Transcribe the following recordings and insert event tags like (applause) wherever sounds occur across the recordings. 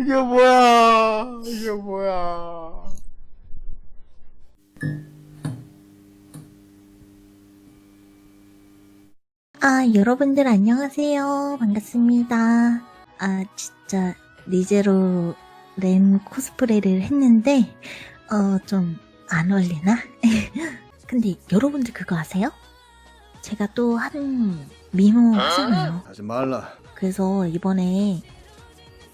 이게 뭐야? 이게 뭐야? 아, 여러분들 안녕하세요. 반갑습니다. 아, 진짜 리제로 램 코스프레를 했는데, 어, 좀 안 어울리나? (laughs) 근데 여러분들 그거 아세요? 제가 또 한 미모 하잖아요. 하지 말라. 그래서 이번에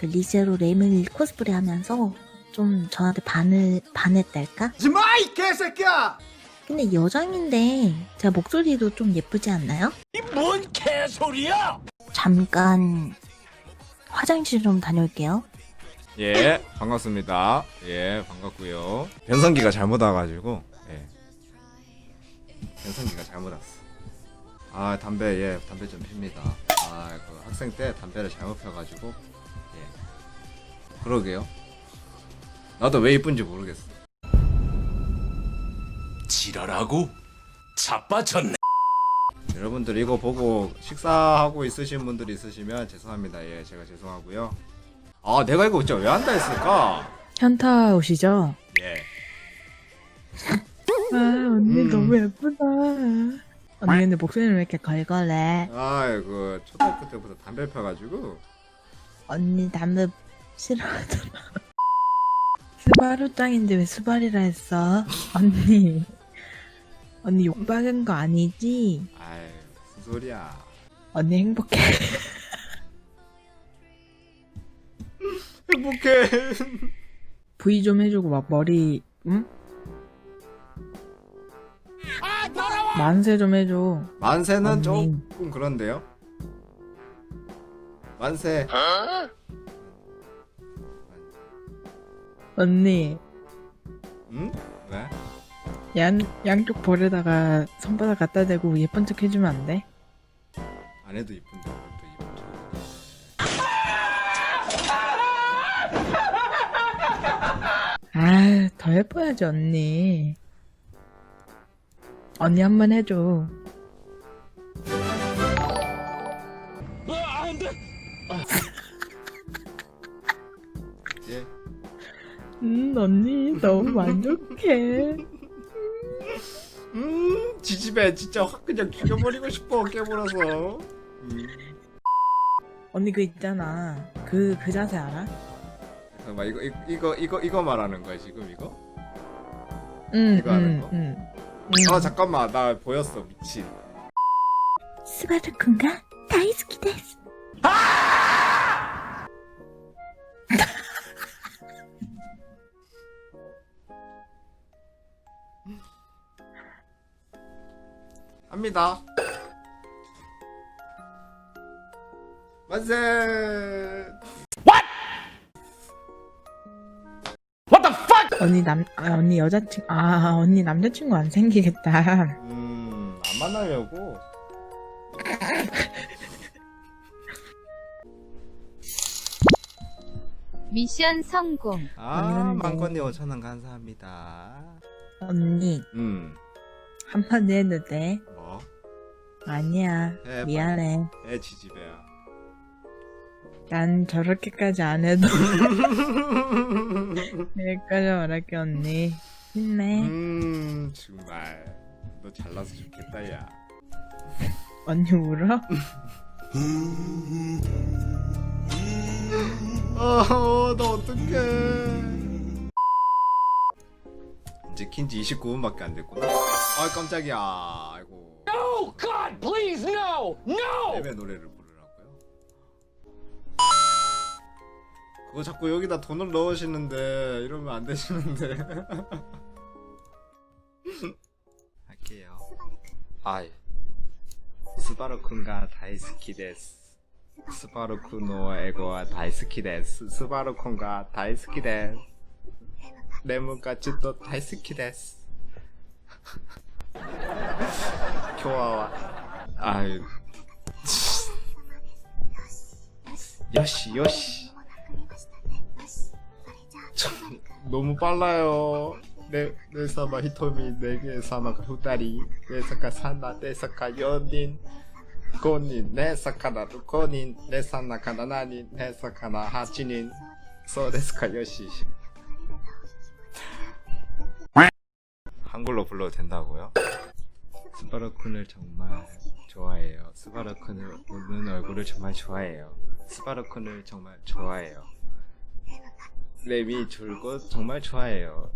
그 리제로 램을 코스프레 하면서 좀 저한테 반을, 반했달까? 하지 마, 이 개새끼야! 근데 여장인데 제가 목소리도 좀 예쁘지 않나요? 뭔 개소리야! 잠깐 화장실 좀 다녀올게요. 예, 반갑습니다. 예, 반갑고요. 변성기가 잘못 와가지고, 예. 변성기가 잘못 왔어. 아, 담배, 예, 담배 좀 핍니다. 아, 그 학생 때 담배를 잘못 펴가지고, 예. 그러게요. 나도 왜 이쁜지 모르겠어. 지랄하고 자빠졌네. 여러분들 이거 보고 식사하고 있으신 분들 있으시면 죄송합니다. 예, 제가 죄송하고요. 아, 내가 이거 진짜 왜 한다 했을까? 현타 오시죠? 예. 아 언니 음. 너무 예쁘다. 언니 근데 목소리는 왜 이렇게 걸걸해? 아, 그 초등학교 때부터 담배 펴가지고 언니 담배 싫어하더라. (laughs) 스바루 짱인데 왜 스발이라 했어? (laughs) 언니 언니 욕 박은 거 아니지? 아이 무슨 소리야 언니 행복해. (laughs) 행복해 V 좀 해주고 막 머리 응? 만세 좀 해줘. 만세는 언니. 조금 그런데요 만세 언니 응? 왜? 양 양쪽 볼에다가 손바닥 갖다 대고 예쁜 척 해주면 안 돼? 안 해도 이쁜데 뭘또 이쁜 척 아, 더 예뻐야지, 언니. 언니 한 번 해줘. 음, 언니, 너무 만족해. 음 지집애 진짜 확 그냥 죽여버리고 싶어 깨물어서 음. 언니 그 있잖아. 그, 그 자세 알아? 잠깐만 이거 이거 이거 이거, 이거 말하는 거야 지금 이거? 응, 이거 하는 응, 거? 응. 아 잠깐만 나 보였어 미친 데 합니다. 만세! 언니 남, 아, 언니 여자친, 아, 언니 남자친구 안 생기겠다. 음, 안 만나려고. 미션 성공. 아, 아니, 망건님 5천원 감사합니다. 언니, 음, 한마디 해도 돼? 뭐? 아니야. 해, 미안해. 애 지지배야. 난 저렇게까지 안 해도. (laughs) 여기까지 말할게, 언니. 힘내. 음, 정말. 너 잘나서 좋겠다, 야. 언니 울어? (laughs) 어, 나 어떡해. 이제 킨지 29분밖에 안 됐구나. 아, 깜짝이야. 아이고. No, God, please, no! No! 랩의 노래를 부르라고요? 그거 자꾸 여기다 돈을 넣으시는데 이러면 안 되시는데. (laughs) 할게요. 아이. 스바루쿤가 다이스키 데스. 스바루쿠노 에고와 다이스키 데스. 스바루쿤가 다이스키 데스. 레몬까지 또 다이스키 데스 (laughs) 참, 너무 빨라요. 네, 네 사마 히토미 네개 사마가 후다리 네 사카 사나 네 사카 연인 고닌 네 사카나 루코닌 네 사나카 나 나닌 네 사카나 하치닌. 소데스카 요시. 한글로 불러도 된다고요? 스바르쿤을 정말 좋아해요. 스바르쿤을 웃는 얼굴을 정말 좋아해요. 스바르쿤을 정말 좋아해요. 랩이 줄곧 정말 좋아해요.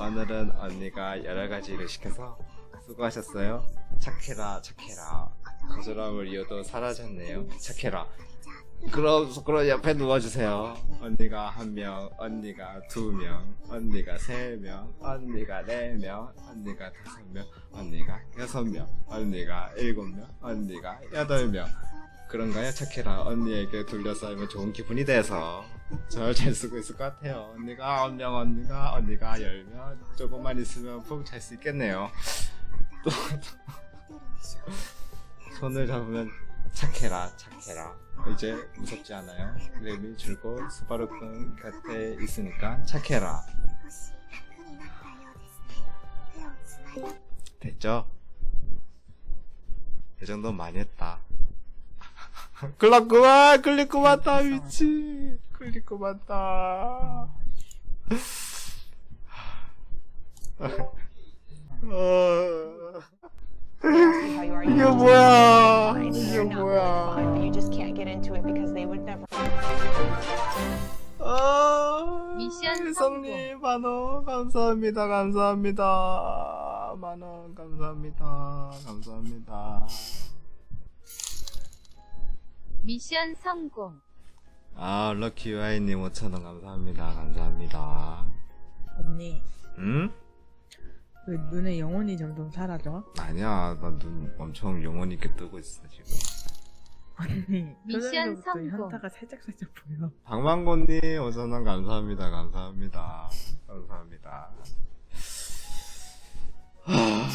오늘은 언니가 여러 가지를 시켜서 수고하셨어요. 착해라, 착해라. 거절함을 이어도 사라졌네요. 착해라. 그럼, 그럼 옆에 누워주세요. 언니가 한 명, 언니가 두 명, 언니가 세 명, 언니가 네 명, 언니가 다섯 명, 언니가 여섯 명, 언니가 일곱 명, 언니가 여덟 명. 그런가요? 착해라. 언니에게 둘러싸이면 좋은 기분이 돼서 잘잘 쓰고 있을 것 같아요. 언니가 아홉 명, 언니가, 언니가 열 명, 조금만 있으면 푹 잘 수 있겠네요. 또, 손을 잡으면 착해라, 착해라. 이제 무섭지 않아요. 랩이 줄고 스바루君곁에 있으니까 착해라. 됐죠? 이 정도는 많이 했다. 클릭구만 따, 미치! 따. 어... how you are. 이게 You 뭐야? 이게 뭐야? fine, but you just can't get into it because they would never. 아, 미션 일성님 만원 감사합니다 감사합니다 만원 감사합니다 감사합니다 미션 성공. 아 럭키 유아이님 5천원 감사합니다 감사합니다 언니, 응? 왜 눈에 영혼이 점점 사라져? 아니야 나 눈 엄청 영혼 있게 뜨고 있어 지금 언니, (laughs) 미션 표정에서부터 성공. 현타가 살짝살짝 보여. 방망고님 5천원 감사합니다 감사합니다 감사합니다 하...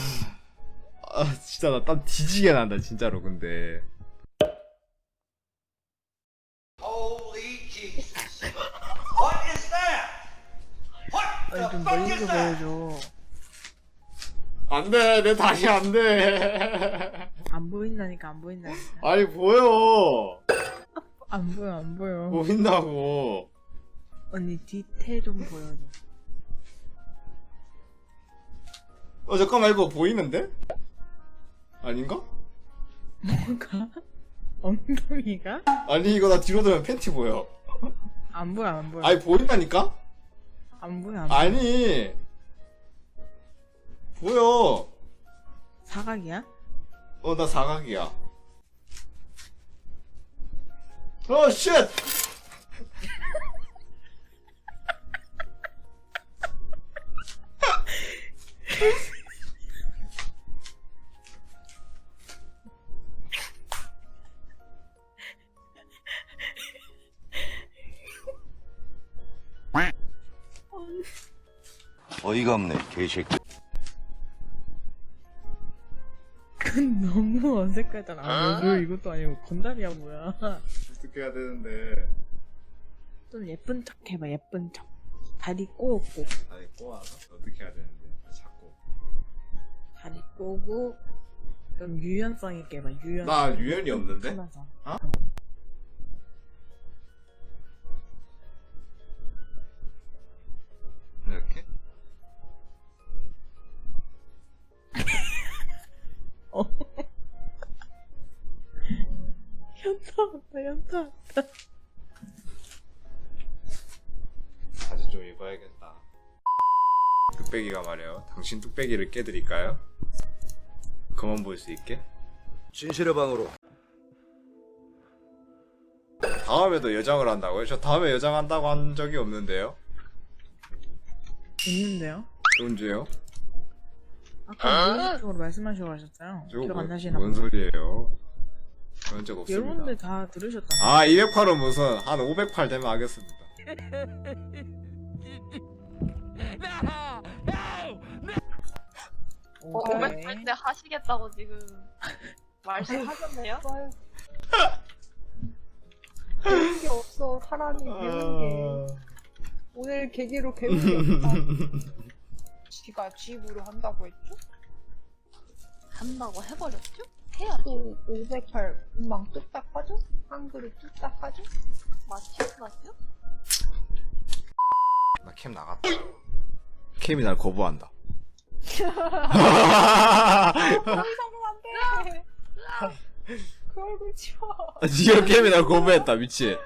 아 진짜 나 땀 뒤지게 난다 진짜로 근데 아니, 좀 멀리서 보여줘. 안돼 내 다리 안돼 안 보인다니까, 안 보인다니까. 아니 보여 안 보여, 안 보여. 보인다고 언니, 디테일 좀 보여줘. 어 잠깐만 이거 보이는데? 아닌가? 뭐가? 엉덩이가? 아니 이거 나 뒤로 들면 팬티 보여 안 보여, 안 보여. 아니 보인다니까? 안 보여, 안 보여. 아니 보여 사각이야? 어 나 사각이야 어 쉣! 어이가 없네, 개새끼. 너무 어색하잖아. 아, 왜 이것도 아니고 건달이야, 뭐야. 어떻게 해야 되는데 좀 예쁜 척 해봐, 예쁜 척. 다리 꼬고, 아니 꼬아서 어떻게 해야 되는데 자꾸 다리 꼬고, 좀 유연성 있게 해봐, 유연성. 나 유연이 없는데? 하면서. 어? 현타 왔다, 현타 왔다. 다시 좀 입어야겠다. 뚝배기가 말이에요. 당신 뚝배기를 깨드릴까요? 그만 볼 수 있게? 진실의 방으로. 다음에도 여장을 한다고요? 저 다음에 여장 한다고 한 적이 없는데요? 있는데요? 언제요? 아까 무의식적으로 말씀하시고 하셨어요. 저거 기억 안 뭐, 나시나 뭔. 소리예요? 그런 적 없습니다. 여러분들 다 들으셨잖아요. 아 208은 무슨 한 508 되면 하겠습니다. 어, 오케이. 500살 때 하시겠다고 지금 말씀하셨네요? (laughs) 배운 게 없어 사람이 배운 게 오늘 계기로 배운 게 없다 (laughs) 지가 지 입으로 한다고 했죠? 한다고 해버렸죠? 해야 또508 금방 뚝딱 하죠? 한 그릇 뚝딱 하죠? 맞죠? 맞죠? 나 캠 나갔다. 캠이 날 거부한다. 더 이상은 안 돼! 그 얼굴 치워. 니가 캠이 날 거부했다, 미친.